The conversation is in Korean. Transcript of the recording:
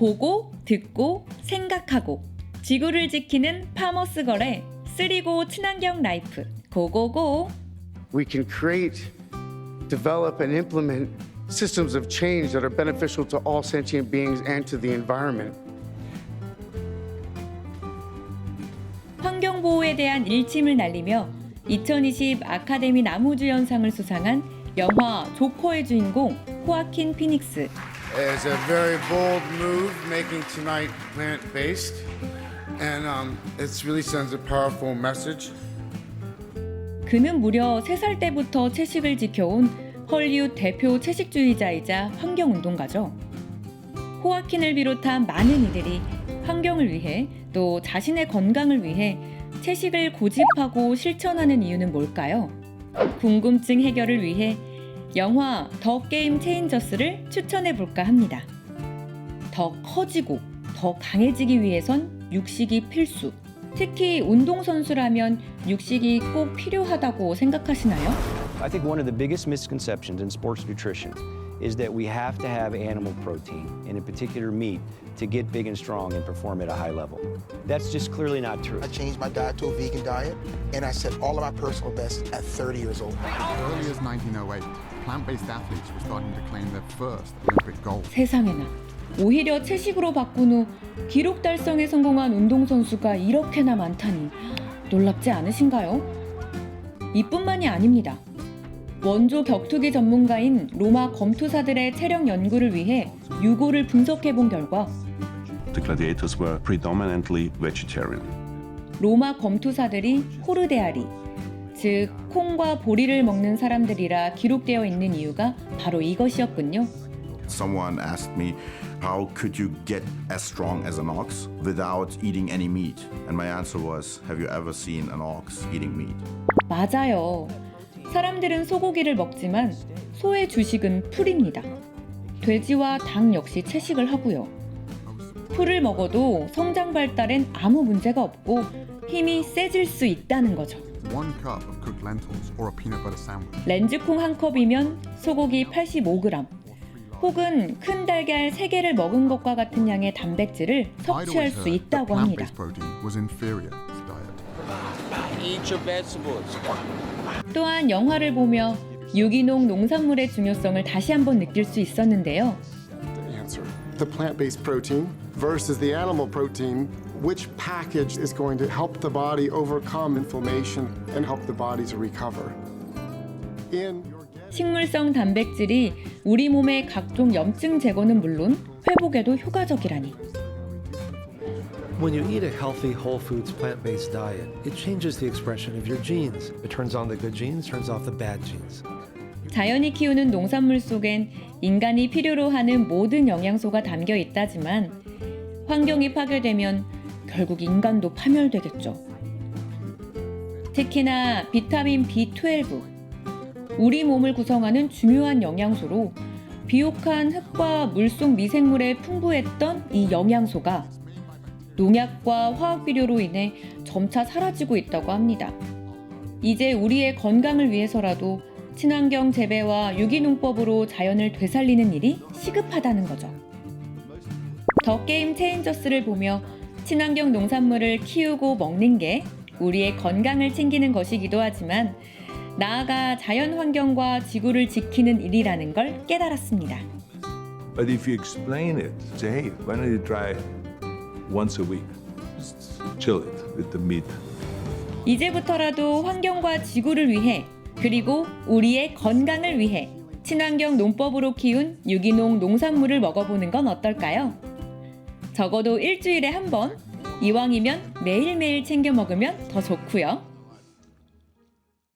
보고, 듣고, 생각하고 지구를 지키는 파머스 걸의 쓰리고 친환경 라이프 고고고 we can create, develop, and implement systems of change that are beneficial to all sentient beings and to the environment. 환경 보호에 대한 일침을 날리며 2020 아카데미 나무주연상을 수상한 영화 조커의 주인공 호아킨 피닉스 It's a very bold move making tonight plant based, and um, it really sends a powerful message. 그는 무려 3살 때부터 채식을 지켜온 헐리우드 대표 채식주의자이자 환경운동가죠. 호아킨을 비롯한 많은 이들이 환경을 위해 또 자신의 건강을 위해 채식을 고집하고 실천하는 이유는 뭘까요? 궁금증 해결을 위해 영화 더 게임 체인저스를 추천해 볼까 합니다. 더 커지고 더 강해지기 위해선 육식이 필수. 특히 운동선수라면 육식이 꼭 필요하다고 생각하시나요? I think one of the biggest misconceptions in sports nutrition is that we have to have animal protein, and in particular meat, to get big and strong and perform at a high level. That's just clearly not true. I changed my diet to a vegan diet, and I set all of my personal bests at 30 years old. As early as 1908, plant-based athletes were starting to claim their first Olympic gold. 세상에나. 오히려 채식으로 바꾼 후 기록 달성에 성공한 운동선수가 이렇게나 많다니 놀랍지 않으신가요? 이뿐만이 아닙니다. 원조 격투기 전문가인 로마 검투사들의 체력 연구를 위해 유고를 분석해 본 결과 The gladiators were predominantly vegetarian. 로마 검투사들이 호르데아리, 즉 콩과 보리를 먹는 사람들이라 기록되어 있는 이유가 바로 이것이었군요. Someone asked me, How could you get as strong as an ox without eating any meat? And my answer was, Have you ever seen an ox eating meat? 맞아요. 사람들은 소고기를 먹지만 소의 주식은 풀입니다. 돼지와 닭 역시 채식을 하고요. 풀을 먹어도 성장 발달엔 아무 문제가 없고 힘이 세질 수 있다는 거죠. One cup of cooked lentils or a peanut butter sandwich. 렌즈콩 한 컵이면 소고기 85g 혹은 큰 달걀 3개를 먹은 것과 같은 양의 단백질을 섭취할 수 있다고 합니다. 또한 영화를 보며 유기농 농산물의 중요성을 다시 한번 느낄 수 있었는데요. the answer. The plant based protein versus the animal protein, which package is going to help the body overcome inflammation and help the body to recover? In your 식물성 단백질이 우리 몸의 각종 염증 제거는 물론 회복에도 효과적이라니. When you eat a healthy, whole foods, plant based diet, it changes the expression of your genes. It turns on the good genes, turns off the bad genes. 자연이 키우는 농산물 속엔 인간이 필요로 하는 모든 영양소가 담겨 있다지만 환경이 파괴되면 결국 인간도 파멸되겠죠. 특히나 비타민 B12, 우리 몸을 구성하는 중요한 영양소로 비옥한 흙과 물속 미생물에 풍부했던 이 영양소가 농약과 화학 비료로 인해 점차 사라지고 있다고 합니다. 이제 우리의 건강을 위해서라도 친환경 재배와 유기농법으로 자연을 되살리는 일이 시급하다는 거죠. 더 게임 체인저스를 보며 친환경 농산물을 키우고 먹는 게 우리의 건강을 챙기는 것이기도 하지만 나아가 자연 환경과 지구를 지키는 일이라는 걸 깨달았습니다. But if you explain it, say, hey, why don't you try once a week? Just chill it with the meat. 이제부터라도 환경과 지구를 위해 그리고 우리의 건강을 위해 친환경 농법으로 키운 유기농 농산물을 먹어보는 건 어떨까요? 적어도 일주일에 한 번, 이왕이면 매일매일 챙겨 먹으면 더 좋고요.